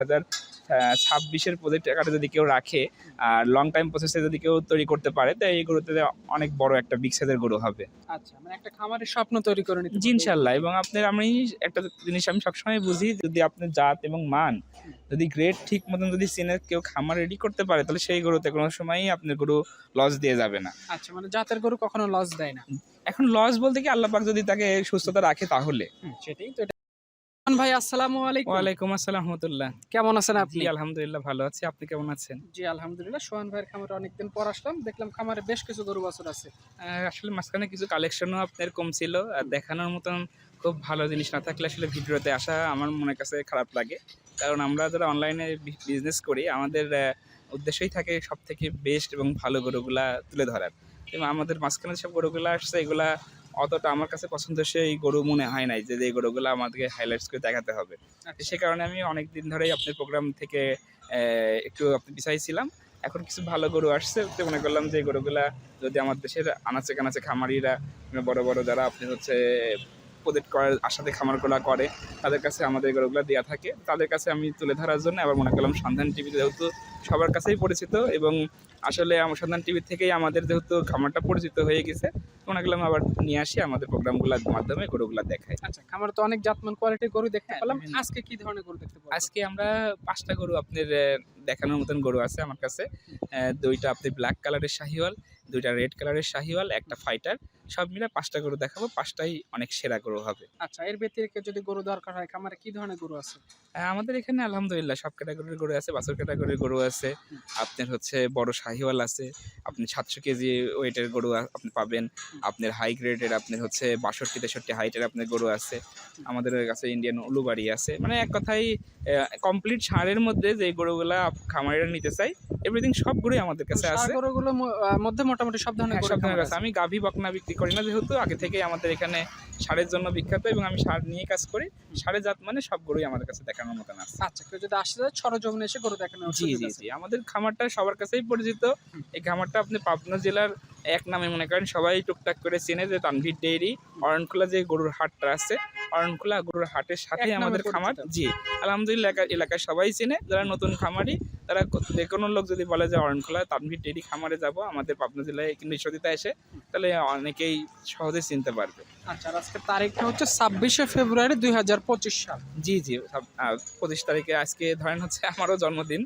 হাজার ছাব্বিশের প্রজেক্ট আকারে যদি কেউ রাখে আর লং টাইম প্রসেসে যদি কেউ তৈরি করতে পারে তো এই গরুতে অনেক বড় একটা বিগ সাইজের গরু হবে। আচ্ছা মানে একটা খামারের স্বপ্ন তৈরি করে নিতে জি ইনশাল্লাহ এবং আপনার আমি একটা জিনিস আমি সবসময় বুঝি যদি আপনার জাত এবং মান যদি গ্রেড ঠিক মতন যদি চিনে কেউ খামার রেডি করতে পারে তাহলে সেই গরুতে কোনো সময়ই আপনার গরু লস দিয়ে যাবে না। আচ্ছা মানে জাতের গরু কখনো লস দেয় না। এখন লস বলতে কি আল্লাহ পাক যদি তাকে সুস্থতা রাখে তাহলে। সেটাই তো। ভাই আসসালামু আলাইকুম। ওয়ালাইকুম আসসালাম রহমতুল্লাহ। কেমন আছেন আপনি? আলহামদুলিল্লাহ ভালো আছি। আপনি কেমন আছেন? জি আলহামদুলিল্লাহ সোহান ভাইয়ের খামারে অনেকদিন পর আসলাম। দেখলাম খামারে বেশ কিছু গরু বাছুর আছে। আসলে মাঝখানে কিছু কালেকশনও আপনার কম ছিল। আর দেখানোর মতন খুব ভালো জিনিস না থাকলে আসলে ভিডিওতে আসা আমার মনের কাছে খারাপ লাগে। কারণ আমরা যারা অনলাইনে বিজনেস করি আমাদের উদ্দেশ্যই থাকে সব থেকে বেস্ট এবং ভালো গরুগুলা তুলে ধরার। আমাদের মাঝখানে সব গরুগুলা আসছে এগুলা অতটা আমার কাছে পছন্দ সেই গরু মনে হয় নাই যে এই গরুগুলো আমাদেরকে হাইলাইটস করে দেখাতে হবে। সে কারণে আমি অনেক দিন ধরেই আপনার প্রোগ্রাম থেকে একটু আপনি বিচাইছিলাম এখন কিছু ভালো গরু আসছে তো মনে করলাম যে এই গরুগুলা যদি আমার দেশের আনাচে কানাচে খামারিরা বড় বড় যারা আপনি হচ্ছে প্রজেক্ট করার আশাতে খামারগুলা করে তাদের কাছে আমাদের গরুগুলো দেওয়া থাকে। তাদের কাছে আমি তুলে ধরার জন্য আবার মনে করলাম সন্ধান টিভি যেহেতু সবার কাছেই পরিচিত এবং আসলে আমার সন্ধান টিভি থেকেই আমাদের যেহেতু খামারটা পরিচিত হয়ে গেছে মনে করলাম আবার নিয়ে আসি আমাদের প্রোগ্রামগুলোর মাধ্যমে গরুগুলা দেখাই আচ্ছা খামার তো অনেক জাতমান কোয়ালিটির গরু দেখতে হ্যাঁ, পেলাম। আজকে কি ধরনের গরু দেখতে পেলাম আজকে আমরা পাঁচটা গরু আপনার দেখানোর মতন গরু আছে আমার কাছে। দুইটা আপনি ব্ল্যাক কালারের শাহিওয়াল দুইটা রেড কালারের শাহিওয়াল একটা ফাইটার সব মিলে পাঁচটা গরু দেখাবো পাঁচটাই অনেক সেরা গরু হবে। আচ্ছা এর ব্যতিরিক্ত যদি গরু দরকার হয় খামারে কি ধরনের গরু আছে? আমাদের এখানে আলহামদুলিল্লাহ সব ক্যাটাগরির গরু আছে বাছুর ক্যাটাগরির গরু আছে আপনার হচ্ছে বড় শাহিওয়াল আছে আপনি সাতশো কেজি ওয়েটের গরু আপনি পাবেন আপনার হাই গ্রেডের আপনার হচ্ছে বাষট্টি তেষট্টি হাইটের আপনার গরু আছে আমাদের কাছে ইন্ডিয়ান উলুবাড়ি আছে মানে এক কথাই কমপ্লিট সারের মধ্যে যে গরুগুলা খামারিরা নিতে চাই এভরিথিং সব গরুই আমাদের কাছে আছে। গরুগুলোর মধ্যে মোটামুটি সব ধরনের হ্যাঁ, সব ধরনের আছে। আমি গাভী বকনা বিক্রি করি না যেহেতু আগে থেকেই আমাদের এখানে সারের জন্য বিখ্যাত এবং আমি সার নিয়ে কাজ করি। সারে জাত মানে সব গরুই আমাদের কাছে দেখানোর মতন আছে। আচ্ছা কেউ যদি আসতে যায় সরজমিনে এসে গরু দেখানো জি জি জি আমাদের খামারটা সবার কাছেই পরিচিত। এই খামারটা আপনি পাবনা জেলার এক নামে মনে করেন। সবাই টুকটাক করে চেনে যে তানভীর ডেইরি অরণখোলা যে গরুর হাটটা আছে অরণখোলা গরুর হাটের সাথে আমাদের খামার। জি আলহামদুলিল্লাহ এলাকা- এলাকায় সবাই চেনে। যারা নতুন খামারি তারা যে কোনো লোক যদি বলে যে অরণখোলা তানভীর ডেইরি খামারে যাব আমাদের পাবনা জেলায় কিন্তু ঈশ্বরদিতে এসে তাহলে অনেকেই সহজে চিনতে পারবে। আচ্ছা আজকে তারিখটা হচ্ছে ছাব্বিশে ফেব্রুয়ারি দুই হাজার পঁচিশ সাল। জি জি পঁচিশ তারিখে আজকে ধরেন হচ্ছে আমারও জন্মদিন।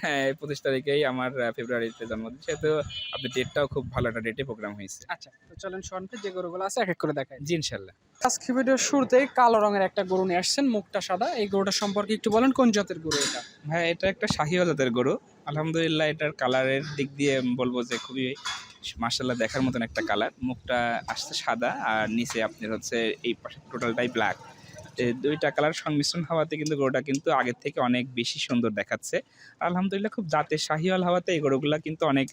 হ্যাঁ পঁচিশ তারিখেই আমার ফেব্রুয়ারিতে জন্মদিন। সেহেতু আপনার ডেটটাও খুব ভালো একটা ডেটে প্রোগ্রাম হয়েছে। আচ্ছা তো চলেন শোনতে যে গরুগুলো আছে এক এক করে দেখাই। জি ইনশাল্লাহ। আজকে ভিডিওর শুরুতেই কালো রঙের একটা গরু নিয়ে আসছেন, মুখটা সাদা। এই গরুটা সম্পর্কে একটু বলেন, কোন জাতের গরু এটা? হ্যাঁ এটা একটা শাহিও জাতের গরু। আলহামদুলিল্লাহ, এটার কালারের দিক দিয়ে বলব যে খুবই মার্শাল্লাহ দেখার মতন একটা কালার। মুখটা আসছে সাদা, আর নিচে আপনার হচ্ছে এই পাশে টোটালটাই ব্ল্যাক দুইটা কালার সংমিশ্রণ হওয়াতে কিন্তু গরুটা কিন্তু আগের থেকে অনেক বেশি সুন্দর দেখাচ্ছে। আলহামদুলিল্লাহ খুব জাতের শাহিওয়াল হওয়াতে এই গরুগুলো কিন্তু অনেক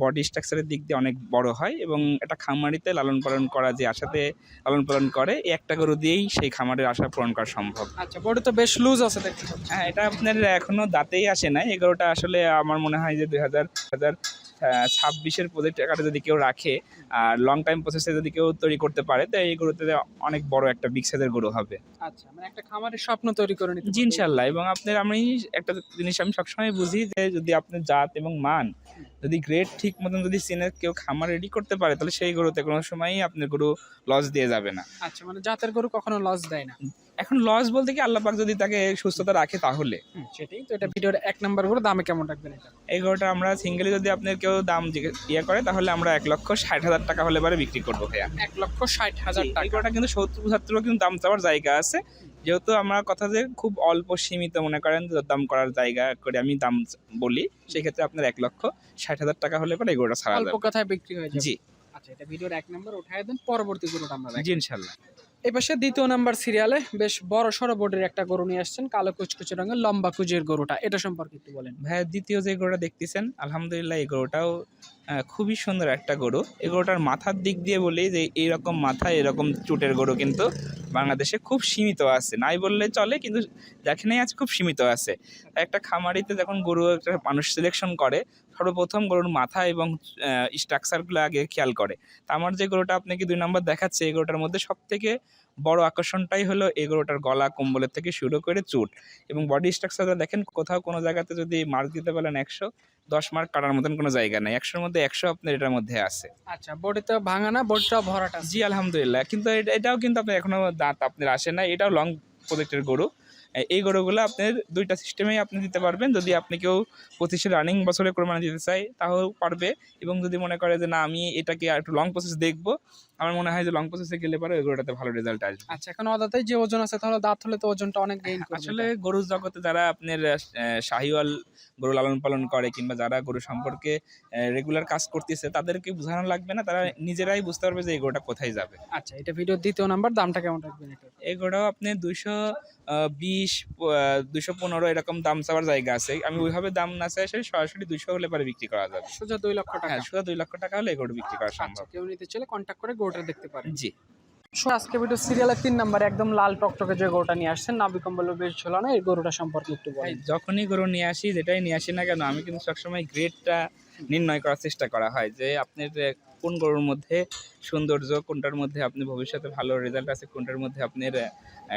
বডি স্ট্রাকচারের দিক দিয়ে অনেক বড় হয় এবং এটা খামারিতে লালন পালন করা যে আশাতে লালন পালন করে একটা গরু দিয়েই সেই খামারের আশা পূরণ করা সম্ভব। আচ্ছা বডি তো বেশ লুজ আছে দেখতে হ্যাঁ এটা আপনার এখনও দাঁতেই আসে নাই। গরুটা আসলে আমার মনে হয় যে দুই হাজার হাজার ছাব্বিশের প্রজেক্ট আকারে যদি কেউ রাখে আর লং টাইম প্রসেসে যদি কেউ তৈরি করতে পারে তো এই গরুতে অনেক বড় একটা বিগ সাইজের গরু হবে। আচ্ছা মানে একটা খামারের স্বপ্ন তৈরি করে নিতে জি ইনশাল্লাহ এবং আপনার আমি একটা জিনিস আমি সবসময় বুঝি যে যদি আপনার জাত এবং মান যদি গ্রেড ঠিক মতন যদি চিনে কেউ খামার রেডি করতে পারে তাহলে সেই গরুতে কোনো সময়ই আপনার গরু লস দিয়ে যাবে না। আচ্ছা মানে জাতের গরু কখনো লস দেয় না। এখন লস বলতে কি আল্লাহ পাক যদি তাকে সুস্থতা রাখে তাহলে। সেটাই তো এটা ভিডিওর এক নাম্বার গরু দামে কেমন রাখবেন এটা? এই গরুটা আমরা সিঙ্গেলি যদি আপনার কেউ দাম ইয়ে করে তাহলে আমরা এক লক্ষ ষাট হাজার টাকা হলে পরে বিক্রি করব ভাইয়া। এক লক্ষ ষাট হাজার টাকা। গরুটা কিন্তু সত্তর পঁচাত্তরও কিন্তু দাম চাওয়ার জায়গা আছে। যেহেতু আমার কথা যে খুব অল্প সীমিত মনে করেন দাম করার জায়গা করে আমি দাম বলি সেক্ষেত্রে আপনার এক লক্ষ ষাট হাজার টাকা হলে পরে এই গরুটা ছাড়া অল্প কথায় বিক্রি হয়ে জি। আচ্ছা এটা ভিডিওর এক নাম্বার উঠায় দেন পরবর্তী গরুটা আমরা জি ইনশাল্লাহ। এই পাশে দ্বিতীয় নাম্বার সিরিয়ালে বেশ বড় সড়ো বোর্ডের একটা গরু নিয়ে আসছেন, কালো কুচকুচে রঙের লম্বা কুচের গরুটা। এটা সম্পর্কে একটু বলেন। ভাইয়া, দ্বিতীয় যে গরুটা দেখতেছেন, আলহামদুলিল্লাহ এই গরুটাও খুবই সুন্দর একটা গরু। এই গরুটার মাথার দিক দিয়ে বলি যে, এইরকম মাথা, এরকম চুটের গরু কিন্তু বাংলাদেশে খুব সীমিত আছে। নাই বললে চলে, কিন্তু যেখানেই আছে, খুব সীমিত আছে। একটা খামারিতে যখন গরু একটা মানুষ সিলেকশন করে সর্বপ্রথম গরুর মাথা এবং স্ট্রাকচারগুলো আগে খেয়াল করে। তা আমার যে গরুটা আপনাকে দুই নম্বর দেখাচ্ছে এই গরুটার মধ্যে সব থেকে বড় আকর্ষণটাই হলো এই গরুটার গলা কম্বলের থেকে শুরু করে চুট এবং বডি স্ট্রাকচারটা দেখেন কোথাও কোনো জায়গাতে যদি মার্ক দিতে বলেন একশো দশ মার্ক কাটার মতন কোনো জায়গা নেই। একশোর মধ্যে একশো আপনার এটার মধ্যে আছে। আচ্ছা বডিতে ভাঙা না বডিটা ভরাটা জি আলহামদুলিল্লাহ। কিন্তু এটা- এটাও কিন্তু আপনার এখনও দাঁত আপনার আসে না এটাও লং প্রজেক্টের গরু। এই গরুগুলো আপনার দুইটা সিস্টেমেই আপনি দিতে পারবেন। যদি আপনি কেউ পঁচিশে রানিং বছরে কোরবানি দিতে চাই তাও পারবে। এবং যদি মনে করে যে না আমি এটাকে একটু লং প্রসেস দেখব আমার মনে হয় যে লং প্রসেসে গেলে পরে ওই গরুটাতে ভালো রেজাল্ট আসবে। আচ্ছা এখন অদাতেই যে ওজন আছে তাহলে দাঁত হলে তো ওজনটা অনেক গেইন আসলে গরুর জগতে যারা আপনার শাহিওয়াল গরু লালন পালন করে কিংবা যারা গরু সম্পর্কে রেগুলার কাজ করতেছে তাদেরকে বোঝানো লাগবে না। তারা নিজেরাই বুঝতে পারবে যে এই গরুটা কোথায় যাবে। আচ্ছা এটা ভিডিওর দ্বিতীয় নাম্বার দামটা কেমন রাখবেন এই গরুটাও আপনি দুইশো বিশ দুশো পনেরো এরকম দাম চাওয়ার জায়গা আছে। আমি ওইভাবে দাম না চাই আসলে সরাসরি দুশো হলে পরে বিক্রি করা যাবে। সোজা দুই লক্ষ টাকা। সোজা দুই লক্ষ টাকা হলে গরু বিক্রি করা আচ্ছা সম্ভব। কেউ নিতে চাইলে কন্ট্যাক্ট করে গরুটা দেখতে পারেন। জি। সো আজকে ভিডিও সিরিয়ালের তিন নাম্বারে একদম লাল টকটকে যে গরুটা নিয়ে আসছেন নাবি কম্বল বেশ ঝোলানো এই গরুটা সম্পর্কে একটু বলেন। যখনই গরু নিয়ে আসি যেটাই নিয়ে আসি না কেন আমি কিন্তু সবসময় গ্রেডটা নির্ণয় করার চেষ্টা করা হয় যে আপনার কোন গরুর মধ্যে সৌন্দর্য কোনটার মধ্যে আপনি ভবিষ্যতে ভালো রেজাল্ট আছে কোনটার মধ্যে আপনার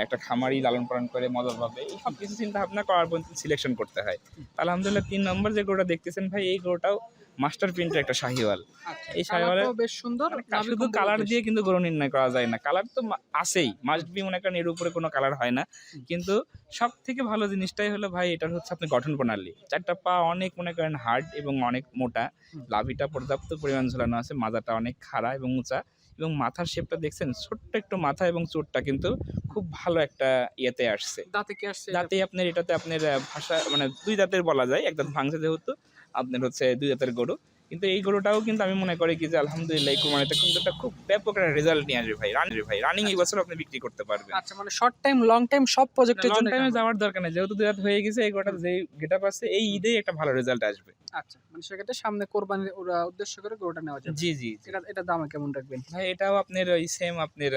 একটা খামারি লালন পালন করে মজার পাবে এই সব কিছু চিন্তা ভাবনা করার পর সিলেকশন করতে হয়। আলহামদুলিল্লাহ তিন নম্বর যে গরুটা দেখতেছেন ভাই এই গরুটাও মাস্টার প্রিন্টের একটা শাহিওয়াল। আচ্ছা এই শাড়িওয়ালা বেশ সুন্দর শুধু কালার দিয়ে কিন্তু গরু নির্ণয় করা যায় না। কালার তো আছেই মাস্ট বি মনে করেন এর উপরে কোনো কালার হয় না। কিন্তু সব থেকে ভালো জিনিসটাই হলো ভাই এটার হচ্ছে আপনি গঠন প্রণালী। চারটা পা অনেক মনে করেন হার্ড এবং অনেক মোটা। লাভিটা পর্যাপ্ত পরিমাণ ঝোলানো আছে মাজাটা অনেক খাড়া এবং উঁচা। এবং মাথার শেপটা দেখছেন ছোট্ট একটু মাথা এবং চোটটা কিন্তু খুব ভালো একটা ইয়েতে আসছে। দাঁতে কি আসছে? দাঁতে আপনার এটাতে আপনার ভাষা মানে দুই দাঁতের বলা যায় এক দাঁত ভাঙছে যেহেতু। আপনার হচ্ছে দুই দাঁতের গরু। কিন্তু এই গরুটাও কিন্তু আমি মনে করি কি যে আলহামদুলিল্লাহ এই কুরবানিতে কিন্তু একটা খুব ব্যাপক একটা রেজাল্ট নিয়ে আসবে ভাই। রানিং ভাই রানিং এই বছর আপনি বিক্রি করতে পারবেন। আচ্ছা মানে শর্ট টাইম লং টাইম সব প্রজেক্টের লং টাইমে যাওয়ার দরকার নেই। যেহেতু দুই হয়ে গেছে এই গরুটা যেই গেটআপ আছে এই ঈদেই একটা ভালো রেজাল্ট আসবে। আচ্ছা মানে সেক্ষেত্রে সামনে কোরবানির ওরা উদ্দেশ্য করে গরুটা নেওয়া যাবে। জি জি। এটা এটা দামে কেমন রাখবেন? ভাই এটাও আপনার ওই সেম আপনার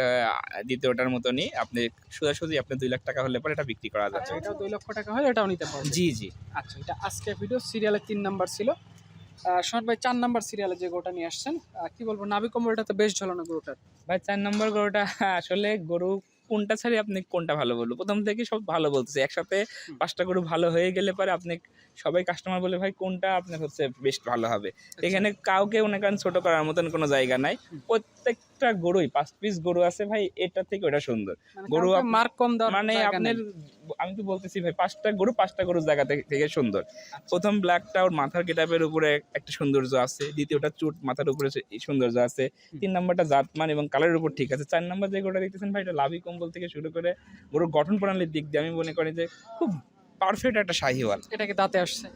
দ্বিতীয়টার মতনই। আপনি সোজাসুজি আপনি দুই লাখ টাকা হলে পরে এটা বিক্রি করা যাচ্ছে আচ্ছা এটাও দুই লক্ষ টাকা হলে এটাও নিতে পারবেন। জি জি। আচ্ছা এটা আজকে ভিডিও সিরিয়ালের তিন নাম্বার ছিল। শর্ট ভাই চার নাম্বার সিরিয়ালে যে গরুটা নিয়ে আসছেন কি বলব নাভি কম্বলটা তো বেশ ঝোলানো গরুটার। ভাই চার নম্বর গরুটা আসলে গরু কোনটা ছাড়ি আপনি কোনটা ভালো বলব? প্রথম থেকে সব ভালো বলতেছে একসাথে পাঁচটা গরু ভালো হয়ে গেলে পরে আপনি সবাই কাস্টমার বলে ভাই কোনটা আপনার হচ্ছে বেশ ভালো হবে? এখানে কাউকে মনে করেন ছোট করার মতন কোনো জায়গা নাই। আচ্ছা। প্রত্যেকটা গরুই পাঁচ পিস গরু আছে ভাই এটা থেকে ওটা সুন্দর। গরু গরু মার্ক কম মানে আপনার আমি তো বলতেছি ভাই পাঁচটা গরু পাঁচটা গরুর জায়গা থেকে সুন্দর। আচ্ছা। প্রথম ব্ল্যাকটা ওর মাথার গেটাপের উপরে একটা সৌন্দর্য আছে দ্বিতীয়টা চুট মাথার উপরে সৌন্দর্য আছে তিন নম্বরটা জাতমান এবং কালারের উপর ঠিক আছে। চার নম্বর যে গরুটা দেখতেছেন ভাই এটা লাভি কম্বল থেকে শুরু করে গরুর গঠন প্রণালীর দিক দিয়ে আমি মনে করি যে খুব পারফেক্ট একটা শাহিওয়াল এটা কি দাঁতে আসছে।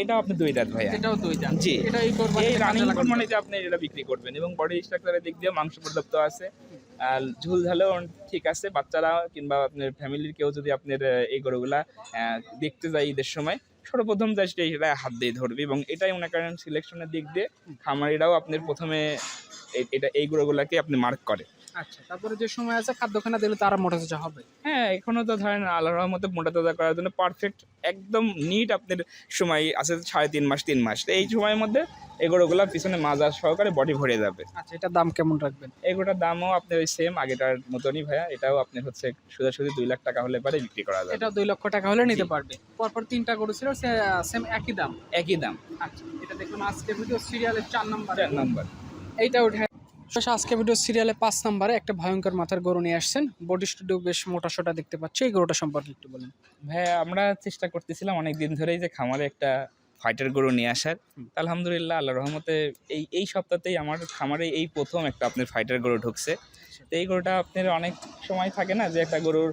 এটাও আপনি দুই দাঁত ভাইয়া। এটাও দুই দাঁত। জি। এটা এই কোরবানি এই রানিং কোরবানিতে আপনি এটা বিক্রি করবেন এবং বডি স্ট্রাকচারের দিক দিয়ে মাংস পর্যাপ্ত আছে। আর ঝুল ঝালেও ঠিক আছে বাচ্চারা কিংবা আপনার ফ্যামিলির কেউ যদি আপনার এই গরুগুলা দেখতে যায় ঈদের সময় সর্বপ্রথম যায় সেটা এটা হাত দিয়ে ধরবে এবং এটাই মনে করেন সিলেকশনের দিক দিয়ে খামারিরাও আপনার প্রথমে এটা এই গরুগুলাকে আপনি মার্ক করে। আচ্ছা তারপরে যে সময় আছে খাদ্যখানা দিলে তারা মোটা সোজা হবে। হ্যাঁ এখনও তো ধরেন আল্লাহ রহমতে মোটা তাজা করার জন্য পারফেক্ট একদম নিট আপনার সময় আছে সাড়ে তিন মাস তিন মাস। তো এই সময়ের মধ্যে এই গরুগুলা পিছনে মাজা সহকারে বডি ভরে যাবে। আচ্ছা এটার দাম কেমন রাখবেন? এগুলোটার দামও আপনার ওই সেম আগেটার মতনই ভাইয়া। এটাও আপনার হচ্ছে সোজাসুজি দুই লাখ টাকা হলে পারে বিক্রি করা যাবে। এটা দুই লক্ষ টাকা হলে নিতে পারবে। পরপর তিনটা গরু ছিল সেম একই দাম? একই দাম। আচ্ছা এটা দেখুন আজকে ভিডিও সিরিয়ালের চার নাম্বার। চার নাম্বার। এইটা উঠে আজকে ভিডিও সিরিয়ালে পাঁচ নাম্বারে একটা ভয়ঙ্কর মাথার গরু নিয়ে আসছেন। বডি স্টুডিও বেশ মোটা সোটা দেখতে পাচ্ছি। এই গরুটা সম্পর্কে একটু বলেন। ভাইয়া আমরা চেষ্টা করতেছিলাম অনেক দিন ধরেই যে খামারে একটা ফাইটার গরু নিয়ে আসার। আলহামদুলিল্লাহ আল্লাহ রহমতে এই এই সপ্তাহতেই আমার খামারে এই প্রথম একটা আপনার ফাইটার গরু ঢুকছে। তো এই গরুটা আপনার অনেক সময় থাকে না যে একটা গরুর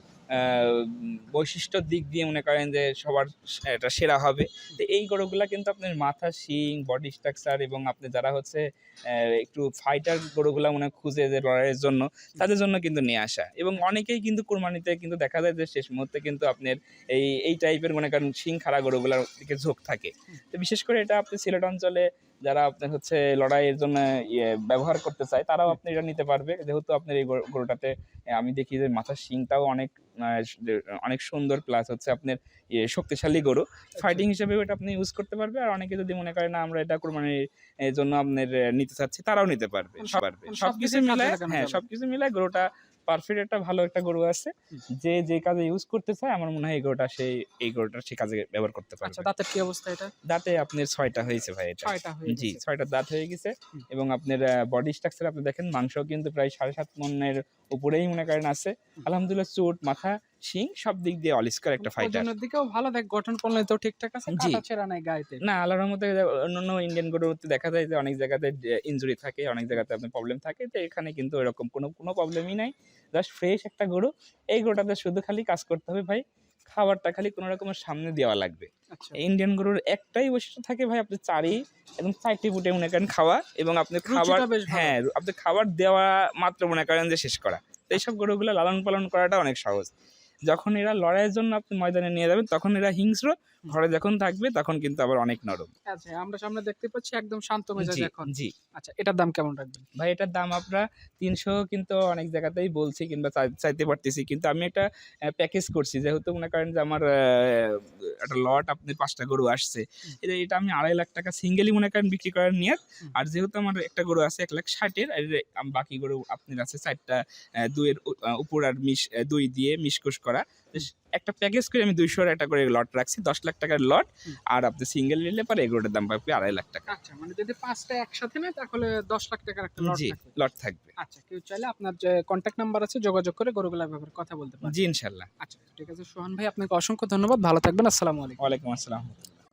বৈশিষ্ট্যর দিক দিয়ে মনে করেন যে সবার এটা সেরা হবে। তো এই গরুগুলা কিন্তু আপনার মাথা, শিং বডি স্ট্রাকচার এবং আপনি যারা হচ্ছে একটু ফাইটার গরুগুলা মনে খুঁজে যে লড়াইয়ের জন্য, তাদের জন্য কিন্তু নিয়ে আসা। এবং অনেকেই কিন্তু কুরবানিতে কিন্তু দেখা যায় যে শেষ মুহূর্তে কিন্তু আপনার এই এই টাইপের মনে করেন শিং খাড়া গরুগুলার দিকে ঝোঁক থাকে। তো বিশেষ করে এটা আপনি সিলেট অঞ্চলে যারা আপনার হচ্ছে লড়াইয়ের জন্য ইয়ে ব্যবহার করতে চায় তারাও আপনি এটা নিতে পারবে। যেহেতু আপনার এই গরু- গরুটাতে আমি দেখি যে মাথার শিংটাও অনেক অনেক সুন্দর প্লাস হচ্ছে আপনার ইয়ে শক্তিশালী গরু। ফাইটিং হিসেবে এটা আপনি ইউজ করতে পারবে আর অনেকে যদি মনে করে না আমরা এটা কোরবানির এর জন্য আপনার নিতে চাচ্ছি তারাও নিতে পারবে। পারবে সবকিছু মিলায় হ্যাঁ সবকিছু মিলায় গরুটা পারফেক্ট একটা ভালো একটা গরু আছে। যে যে কাজে ইউজ করতে চায় আমার মনে হয় এই গরুটা সেই এই গরুটা সেই কাজে ব্যবহার করতে আচ্ছা দাঁতের কি অবস্থা এটা? দাঁতে আপনার ছয়টা হয়েছে ভাই এটা। ছয়টা হয়েছে জি। ছয়টা দাঁত হয়ে গেছে এবং আপনার বডি স্ট্রাকচার আপনি দেখেন মাংস কিন্তু প্রায় সাড়ে সাত মনের উপরেই মনে করেন আছে। আলহামদুলিল্লাহ চোট মাথা শিং সব দিক দিয়ে অলিস্কার একটা ফাইটার ওজনের দিকেও ভালো দেখ গঠন করলে তো ঠিকঠাক আছে কাটা ছেঁড়া নাই গায়েতে। না আল্লাহর মধ্যে অন্যান্য ইন্ডিয়ান গরুতে দেখা যায় যে অনেক জায়গাতে ইনজুরি থাকে অনেক জায়গাতে আপনার প্রবলেম থাকে তো এখানে কিন্তু এরকম কোনো কোনো প্রবলেমই নাই। জাস্ট ফ্রেশ একটা গরু এই গরুটাতে শুধু খালি কাজ করতে হবে ভাই খাবারটা খালি কোনো রকমের সামনে দেওয়া লাগবে। আচ্ছা। ইন্ডিয়ান গরুর একটাই বৈশিষ্ট্য থাকে ভাই আপনি চারি এবং চারটি ফুটে মনে করেন খাওয়া এবং আপনি খাবার। হ্যাঁ আপনি খাবার দেওয়া মাত্র মনে করেন যে শেষ করা। তো এইসব গরুগুলো লালন পালন করাটা অনেক সহজ। যখন এরা লড়াইয়ের জন্য আপনি ময়দানে নিয়ে যাবেন তখন এরা হিংস্র ঘরে যখন থাকবে তখন কিন্তু আবার অনেক নরম। আচ্ছা আমরা সামনে দেখতে পাচ্ছি একদম শান্ত মেজাজ এখন। জি। আচ্ছা এটার দাম কেমন রাখবেন? ভাই এটার দাম আমরা তিনশো কিন্তু অনেক জায়গাতেই বলছি কিংবা চাই- চাইতে পারতেছি। কিন্তু আমি একটা প্যাকেজ করছি। যেহেতু মনে করেন যে আমার একটা লট আপনি পাঁচটা গরু আসছে এটা আমি আড়াই লাখ টাকা সিঙ্গেলি মনে করেন বিক্রি করার নিয়ত। আর যেহেতু আমার একটা গরু আছে এক লাখ ষাটের আর বাকি গরু আপনার আছে চারটা দুইয়ের উপর আর মিশ দুই দিয়ে মিশকুশ করা একটা প্যাকেজ করে আমি দুইশো একটা করে লট রাখছি দশ লাখ টাকার লট আর আপনি সিঙ্গেল নিলে পরে এগুলোটার দাম পাবে আড়াই লাখ টাকা। আচ্ছা মানে যদি পাঁচটা একসাথে নেয় তাহলে দশ লাখ টাকার একটা লট জি লট থাকবে। আচ্ছা কেউ চাইলে আপনার যে কন্ট্যাক্ট নাম্বার আছে যোগাযোগ করে গরুগুলার ব্যাপারে কথা বলতে পারেন জি ইনশাল্লাহ। আচ্ছা ঠিক আছে সোহান ভাই আপনাকে অসংখ্য ধন্যবাদ। ভালো থাকবেন আসসালামু আলাইকুম। ওয়ালাইকুম আসসালাম।